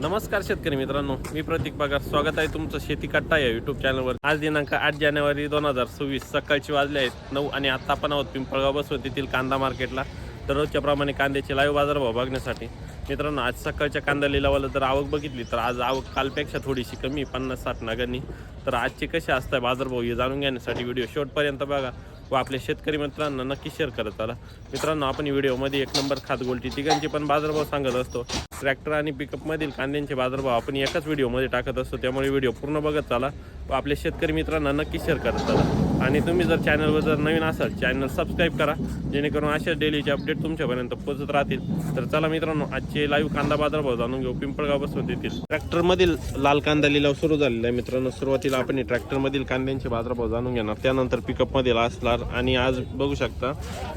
नमस्कार शेतकरी मित्रांनो मी प्रतीक पगार. स्वागत आहे तुमचं शेती कट्टा या युट्यूब चॅनलवर आज दिनांक आठ जानेवारी दोन हजार सव्वीस सकाळची वाजले आहेत. नऊ आणि आत्ता पण आहोत पिंपळगाव बसवत तेथील कांदा मार्केटला. दररोजच्या प्रमाणे कांद्याचे लाईव्ह बाजारभाव बघण्यासाठी. मित्रांनो आज सकाळच्या कांदा लिलावाला जर आवक बघितली तर आज आवक कालपेक्षा थोडीशी कमी पन्नास साठ नागांनी तर आजचे कसे असतात बाजारभाव हे जाणून घेण्यासाठी व्हिडिओ शेवटपर्यंत बघा. व आपल्या शेतकरी मित्रांना नक्की शेअर करत आला मित्रांनो आपण व्हिडिओमध्ये एक नंबर खात गोलटी तिघांचे पण बाजारभाव सांगत असतो. ट्रॅक्टर आणि पिकअपमधील कांद्यांचे बाजारभाव आपण एकाच व्हिडिओमध्ये टाकत असतो. त्यामुळे व्हिडिओ पूर्ण बघत चाला व आपल्या शेतकरी मित्रांना नक्की शेअर करत चाला. आणि तुम्ही जर चॅनलवर जर नवीन असाल चॅनल सबस्क्राईब करा. जेणेकरून अशा डेलीचे अपडेट तुमच्यापर्यंत पोहोचत राहतील. तर चला मित्रांनो आजचे लाईव्ह कांदा बाजारभाव जाणून घेऊ. पिंपळगाव देतील. ट्रॅक्टरमधील लाल कांदा लिलाव सुरू झालेला आहे मित्रांनो. सुरुवातीला आपण ट्रॅक्टरमधील कांद्यांचे बाजारभाव जाणून घेणार. त्यानंतर पिकअपमधील असणार. आणि आज बघू शकता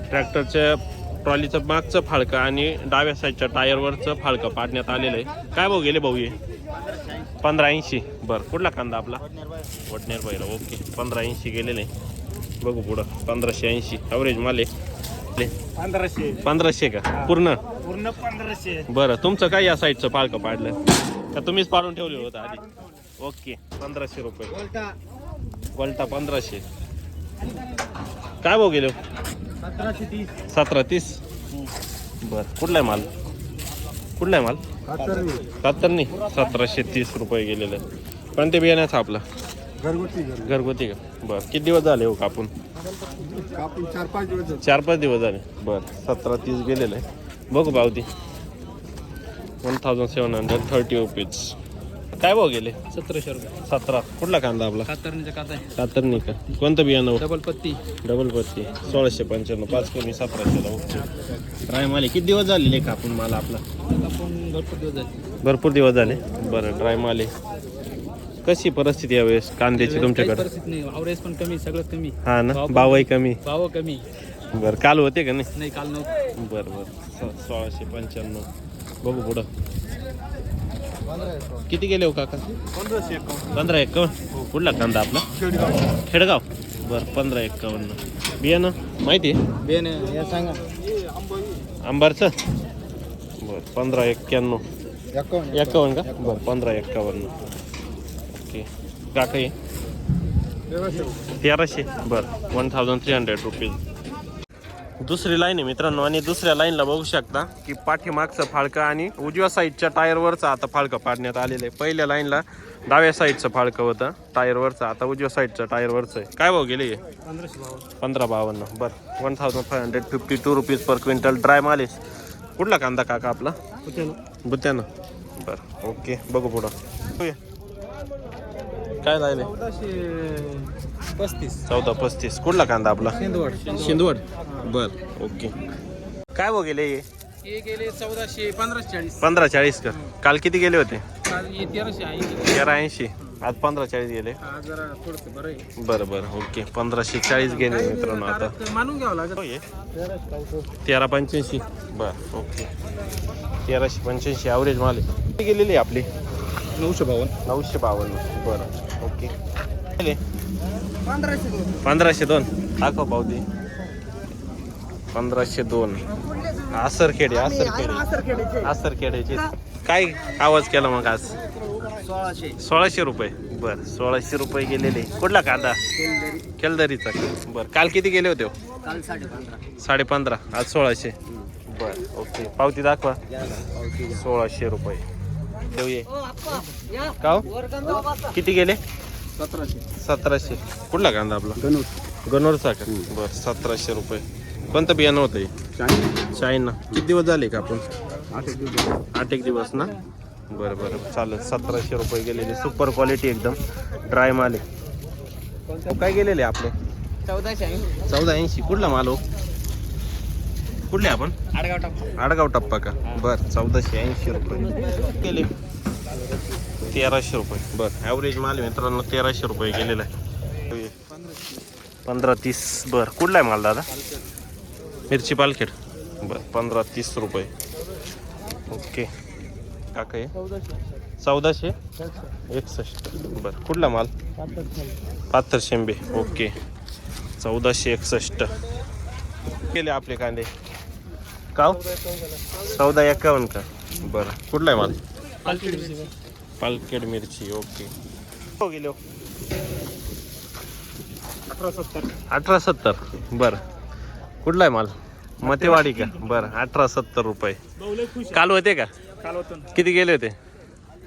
ट्रॅक्टरच्या ट्रॉलीचं मागचं फाळकं आणि डाव्या साईडच्या टायरवरचं फाळकं पाडण्यात आलेलं आहे. काय भाऊ गेले भाऊ हे? पंधरा ऐंशी. बरं कुठला कांदा आपला? वडनेर पहिला ओके. पंधरा ऐंशी गेलेले. बघू पुढं. पंधराशे ऐंशी. ॲव्हरेज माले पंधराशे. पंधराशे का? पूर्ण? पूर्ण पंधराशे. बरं तुमचं काय या साईडचं फाळकं पाडलं? का तुम्हीच पाडून ठेवले होतं आधी? ओके पंधराशे रुपये. वलटा. पंधराशे. काय भाऊ गेले? सतरा तीस? बरं कुठला आहे माल? कुठला आहे माल? कातरनी सतराशे तीस रुपये गेलेलं. पण ते बियाण्याचा आपला. घरगुती घरगुती. का? बरं. किती दिवस झाले हो कापून? कापून चार पाच दिवस झाले. चार पाच दिवस झाले. बरं. सतरा तीस गेलेलं. आहे बघू पावती one thousand seven hundred thirty rupees काय भाव गेले? सतराशे रुपये. सतरा. कुठला कांदा आपला? कातरणीचा काता आहे. कातरनी का? कोणतं बियाणं डबल पत्ती. डबल पत्ती. सोळाशे पंच्याण्णव. पाच कमी सतराशेला. ओके. ड्राय माल. किती दिवस झालेले कापून माल आपला? भरपूर दिवस झाले. भरपूर दिवस झाले बरं ड्राय माल आहे. कशी परिस्थिती यावेळेस कांद्याची तुमच्याकडे? परिस्थिती नाही. आवरेज पण कमी सगळं कमी. हा ना? भावही कमी. भाव कमी. बरं काल होते का नाही? नाही काल नव्हतं. बरं बरं. सोळाशे पंच्याण्णव. बघू पुढं. किती गेले हो काका? पंधराशे पंधरा एक्कावन्न कुठला कांदा आपला? खेडगाव. बरं पंधरा एक्कावन्न बियाणं माहिती आहे? या सांगा. आंबारचं? बरं पंधरा एक्क्याण्णव. एकावन्न एक्कावन्न का? बरं पंधरा एक्कावन्न. ओके. हे? तेराशे. बरं one thousand three hundred rupees दुसरी लाईन आहे मित्रांनो आणि दुसऱ्या लाईनला बघू शकता की पाठीमागचं फाळकं आणि उजव्या साईडच्या टायरवरचं आता फाळकं पाडण्यात आलेलं आहे. पहिल्या लाईनला डाव्या साईडचं फाळकं होतं टायरवरचं आता उजव्या साईडचं टायरवरचं आहे. काय भाव गेले हे? पंधरा बावन्न. बरं one thousand five hundred fifty two rupees per quintal dry माल आहे कुठला कांदा काका आपला? बुत्यानं. बरं ओके बघू पुढं. काय राहिले चौदाशे पस्तीस. चौदा पस्तीस. कुठला कांदा आपला? सिंदवड शिंदवड. बर ओके. काय हो गेले हे? हे गेले चौदाशे पंधराशे चाळीस. पंधरा चाळीस का? काल किती गेले होते? तेराशे तेरा ऐंशी आज पंधरा चाळीस गेले. आज जरा थोडंसं बरं आहे. बरं बरं ओके. पंधराशे चाळीस गेले मित्रांनो आता. मानून घ्यावं होय. तेरा पंच्याऐंशी. बर ओके. तेराशे पंच्याऐंशी ॲव्हरेज माल आहे. किती गेलेली आहे आपली? नऊशे बावन्न. नऊशे बावन्न. बरं ओके. गेले? पंधराशे दोन. पंधराशे दोन. दाखव पावती. पंधराशे दोन. आसरखेडे आसरखेडे आसरखेड्याचे काय आवाज केला मग आज? सोळाशे. सोळाशे रुपये. बर सोळाशे रुपये गेलेले. कुठला कांदा? केलदरीचा? बर काल किती गेले होते हो? काल साडे पंधरा आज सोळाशे. बर ओके. पावती दाखवा. सोळाशे रुपये. देऊ ये. का हो? किती गेले? सतराशे. सतराशे. कुठला कांदा आपला? गणूर. गनोरचा का? बर सतराशे रुपये. कोणतं बियाणं होतं हे? चायना. किती दिवस झाले का आपण? आठ एक दिवस. आठ एक दिवस ना? बरं बरं. चालेल सतराशे रुपये गेलेले. सुपर क्वालिटी एकदम. ड्राय माल आहे. काय गेलेले आपले? चौदाशे ऐंशी. चौदा ऐंशी. कुठला माल हो? कुठले आपण? आडगाव टाक आडगाव टप्पा का? बर चौदाशे ऐंशी रुपये. गेले. तेराशे रुपये. बर ॲव्हरेज माल मित्रांनो तेराशे रुपये गेलेला आहे. पंधरा तीस. बर कुठला आहे माल दादा? मिरची पालखेड. बर पंधरा तीस रुपये. ओके. काका हे? चौदाशे. एकसष्ट. बर कुठला माल? पाथर शेंबे ओके. चौदाशे एकसष्ट. केले आपले कांदे. काव? चौदा एकावन्न का? बरं. कुठला आहे माल? पालखेड मिरची. ओके. हो गेलो. अठरा सत्तर. अठरा सत्तर. बरं. कुठला आहे माल? मतेवाडी का? बरं. अठरा सत्तर रुपये. काल होते का? काल होतं किती गेले होते?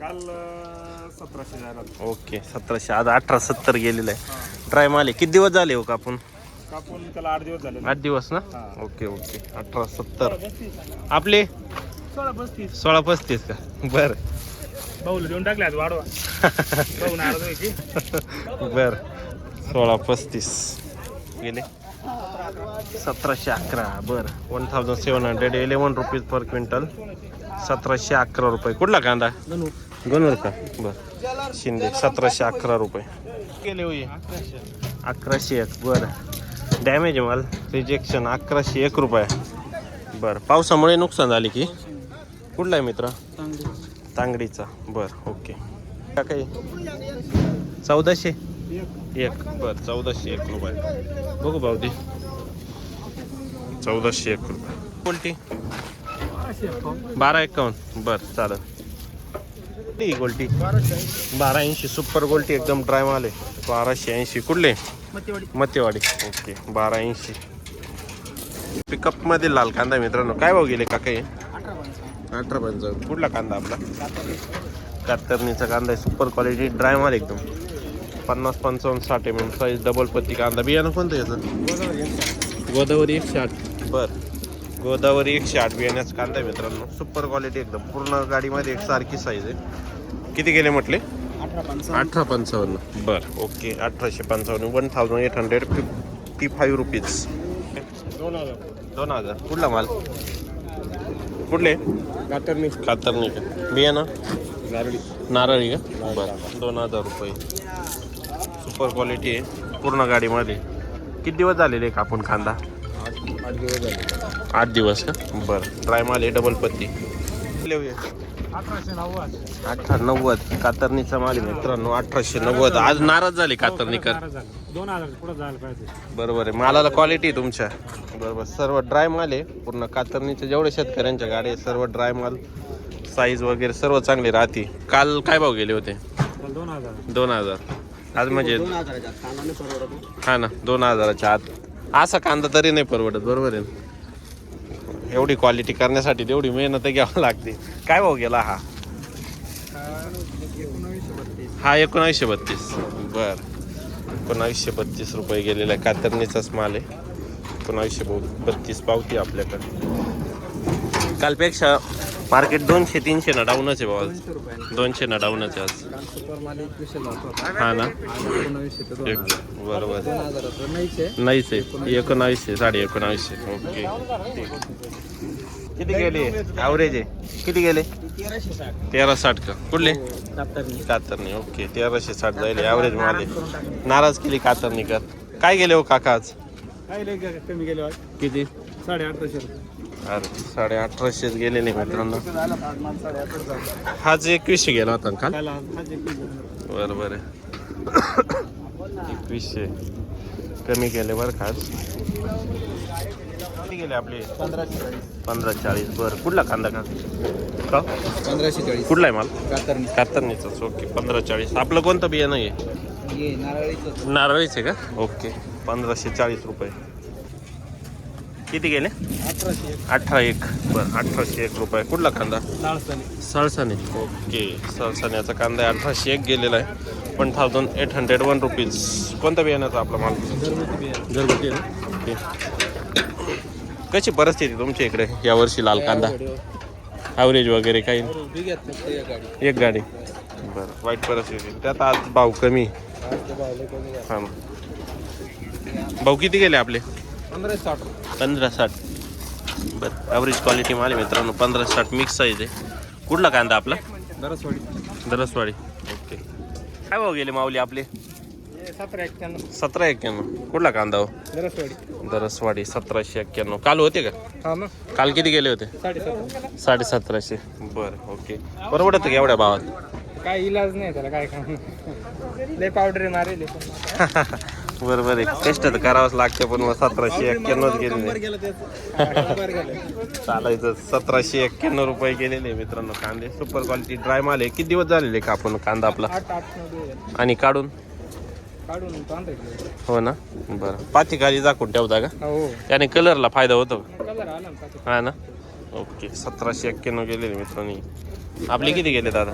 काल सतराशे जायला ओके सतराशे. आज अठरा सत्तर गेलेलं आहे. ट्राय माल आहे किती दिवस झाले हो कापून? कापून त्याला आठ दिवस झाले. आठ दिवस ना? हा. Okay okay. अठरा सत्तर. आपले? सोळा पस्तीस. सोळा पस्तीस का? बरं. बहुल देऊन टाकले आज वाढवा. बहु नाराज व्हायची बर. सोळा पस्तीस. गेले? सतराशे अकरा बर. One thousand seven hundred eleven rupees per quintal सतराशे अकरा रुपये. कुठला कांदा? गणूर का? बर. शिंदे सतराशे अकरा रुपये. केले होई अकराशे एक बरं. डॅमेज माल. रिजेक्शन अकराशे एक रुपये. बरं. पावसामुळे नुकसान झाले की? कुठला आहे मित्र? तांगडीचा. बर ओके. का काही? चौदाशे? एक. बर चौदाशे एक रुपये. बघू भावती चौदाशे एक रुपये बारा एकावन्न. बर चालेल. गोल्टी. बारा ऐंशी. सुपर गोल्टी एकदम ड्राय माल आहे. बाराशे ऐंशी. कुठले? मतेवाडी. ओके. बारा ऐंशी. पिकअपमध्ये लाल कांदा मित्रांनो. काय भाव गेले काका हे? अठरा पंचावन्न. कुठला कांदा आपला? कातरणीचा कांदा आहे. सुपर क्वालिटी ड्राय माल एकदम. पन्नास पंचावन्न साठ एम एम साईज डबल पत्ती कांदा. बियाणं कोणतं याचं? गोदावरी एकशे आठ बर. गोदावरी एकशे आठ बियाण्याचा कांदा आहे मित्रांनो. सुपर क्वालिटी एकदम. पूर्ण गाडीमध्ये एक सारखी साईज आहे. किती गेले म्हटले? अठरा पंचावन्न. बर ओके. अठराशे पंचावन्न. One thousand eight hundred fifty five rupees दोन हजार. दोन हजार. कुठला माल? कुठले? कातरणी. कातरणी का? बियाणं? गारडी नारळी का? बरं. दोन हजार रुपये. सुपर क्वालिटी आहे. पूर्ण गाडीमध्ये. किती दिवस झालेले कापून कांदा? आठ दिवस का? बरं. ड्राय माल आहे डबल पत्ती अठराशे नव्वद. अठरा नव्वद. कातरणीचा माल आहे मित्रांनो अठराशे नव्वद. आज नाराज झाले कातरणीकर. दोन हजार पुढे जायला पाहिजे. बरोबर आहे. मालाला क्वालिटी आहे तुमच्या. बरोबर. सर्व ड्राय माल आहे. पूर्ण कातरणीचे जेवढे शेतकऱ्यांच्या गाड्या आहे सर्व ड्राय माल साईज वगैरे सर्व चांगली राहते. काल काय भाव गेले होते? दोन हजार. दोन हजार. आज म्हणजे हा ना दोन हजाराच्या आत. असा कांदा तरी नाही परवडत बरोबर आहे ना? एवढी क्वालिटी करण्यासाठी तेवढी मेहनत घ्यावं लागते. काय भाऊ गेला हा? एकोणावीसशे बत्तीस हा एकोणावीसशे बत्तीस. बर. एकोणावीसशे बत्तीस रुपये गेलेला आहे. कातरणीचाच माल आहे. एकोणावीसशे बत्तीस पावती आपल्याकडे. कालपेक्षा मार्केट दोनशे तीनशे ना डाऊनच आहे भाऊ दोनशे ना डाऊनच आहे आज. हा ना? बरोबर. नाहीच आहे. एकोणावीसशे साडे एकोणावीसशे. ओके. किती गेले? ॲव्हरेज आहे. किती गेले? तेरा साठ का? कुठले? कातरणी. ओके तेराशे साठ जाईल. ॲव्हरेज माल आहे. नाराज केली कातरणी कर. काय गेले हो काका आज? कमी गेले किती? साडे अठराशे रुपये. अरे साडे अठराशेच गेलेले मित्रांनो. हाच एकवीसशे गेला होता ना काल? बरं बरं एकवीसशे. कमी केले बरं किती गेले आपले? पंधरा चाळीस बरं. कुठला कांदा का? का? पंधराशे चाळीस कुठला आहे माल? कातरणी. कातरणीचाच. ओके पंधरा चाळीस आपलं कोणतं बियाणं आहे? नारळीचं नारळीचे का? ओके. पंधराशे चाळीस रुपये. किती गेले? अठराशे अठरा एक. बरं अठराशे एक रुपये. कुठला कांदा? सळसाने. ओके सळसाण्याचा कांदा आहे. अठराशे एक गेलेला आहे. One thousand eight hundred one rupees. कोणता बियाण्याचा आपला माल? घरगुती ओके. कशी परिस्थिती तुमच्या इकडे यावर्षी लाल कांदा? ॲव्हरेज वगैरे काही? फक्त एक गाडी. बरं वाईट परिस्थिती. त्यात आज भाव कमी. हा. भाऊ किती गेले आपले? पंधराशे साठ. पंधरा साठ. बरं ॲव्हरेज क्वालिटी माल आहे मित्रांनो पंधरा साठ मिक्स साईज आहे. कुठला कांदा आपला? दरसवाडी. दरसवाडी. ओके. काय भाव गेले माऊली आपले? सतरा एक्क्याण्णव. सतरा एक्क्याण्णव. कुठला कांदा हो? दरसवाडी. दरसवाडी सतराशे एक्क्याण्णव. काल होते का? हा ना काल किती गेले होते? साडे सतराशे बरं ओके. परवडत का एवढ्या भावात? काय इलाज नाही त्याला काय काम लय पावडर मारेल. बरोबर आहे. कष्ट तर करावंच लागते पण मग सतराशे एक्क्याण्णवच गेलेले. चालायचं. सतराशे एक्क्याण्णव रुपये गेलेले मित्रांनो कांदे. सुपर क्वालिटी ड्राय माल आहे. किती दिवस झालेले का आपण कांदा आपला? आणि काढून? हो ना? बरं. पाठी खाली झाकून ठेवता का? हो. त्याने कलरला फायदा होतो हा ना? ओके सतराशे एक्क्याण्णव गेलेले मित्रांनो. आपले किती गेले दादा?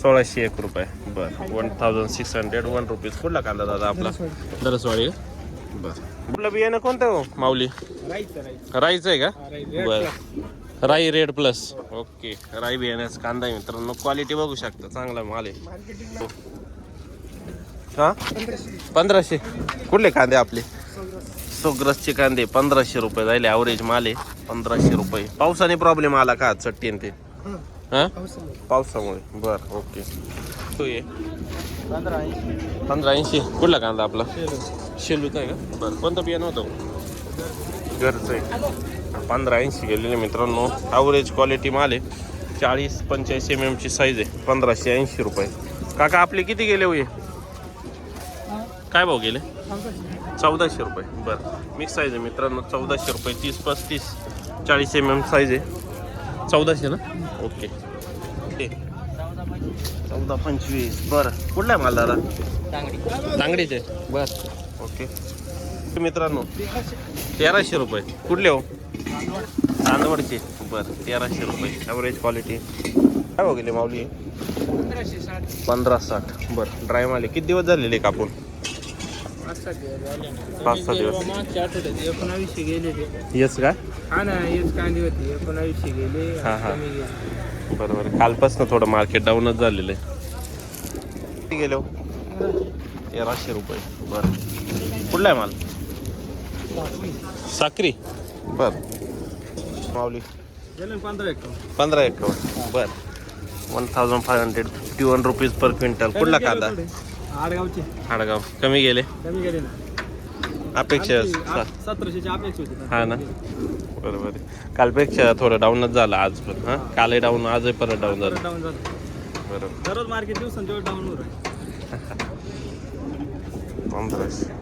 सोळाशे एक रुपये. बरं. One thousand six hundred one rupees कुठला कांदा दादा आपला? दरसवाडी. बरं. आपलं बियाणं कोणतं हो? माऊली. राईचं आहे का? बरं. राई रेड प्लस. ओके. राई बियाण्याचा कांदा आहे मित्रांनो. क्वालिटी बघू शकता. चांगला माल आहे. हा? पंधराशे. कुठले कांदे आपले? सोग्रसचे कांदे. पंधराशे रुपये जायले. ॲव्हरेज माल आहे. पंधराशे रुपये. पावसाने प्रॉब्लेम आला का चट्टी आणि ते? हा? पावसामुळे. बर ओके. तो ये. पंधरा ऐंशी. पंधरा ऐंशी. कुठला कांदा आपला? शेलूचा आहे का? बरं कोणतं बियाणं होतं? घरचं आहे. पंधरा ऐंशी गेलेले मित्रांनो. ॲव्हरेज क्वालिटी माल आहे. चाळीस पंच्याऐंशी एम एमची साईज आहे. पंधराशे ऐंशी रुपये. काका आपले किती गेले होय काय भाव गेले? चौदाशे. रुपये. बरं. मिक्स साईज आहे मित्रांनो. चौदाशे रुपये. तीस पस्तीस चाळीस एम एम साईज आहे. चौदाशे ना? ओके. ओके. चौदा पंचवीस. बरं. कुठला आहे माल दादा? तांगडीचे. बरं ओके. मित्रांनो तेराशे रुपये. कुठले हो? चांदवडचे. बरं तेराशे रुपये. ॲव्हरेज क्वालिटी काय हो गेले माऊली? पंधरा साठ. बरं ड्राय माले किती दिवस झालेले कापून? पाच सहा दिवस. मागच्या आठवड्यात एकोणावीसशे गेले ते. येस का हा ना हेच कांदे होते. एकोणावीसशे गेले हा, हा. कमी गेले. बरोबर. कालपासून थोडं मार्केट डाऊनच झालेलं आहे. किती गेले हो? तेराशे रुपये. बरं. कुठला आहे माल? साक्री. बरं. माऊली. गेले पंधरा एक पंधरा एक बरं. One thousand five hundred fifty one rupees per quintal कुठला कांदा? आडगावचे. हाडगाव कमी गेले. कमी गेले ना. अपेक्षा सतराशेची अपेक्षा होती. हा ना. बरोबर आहे. कालपेक्षा थोडं डाऊनच झालं आज पण हां? कालही डाऊन आजही परत डाऊन झालं. डाऊन झालं. बरोबर. दररोज मार्केट दिवसांच्या डाऊन होत पंधराशे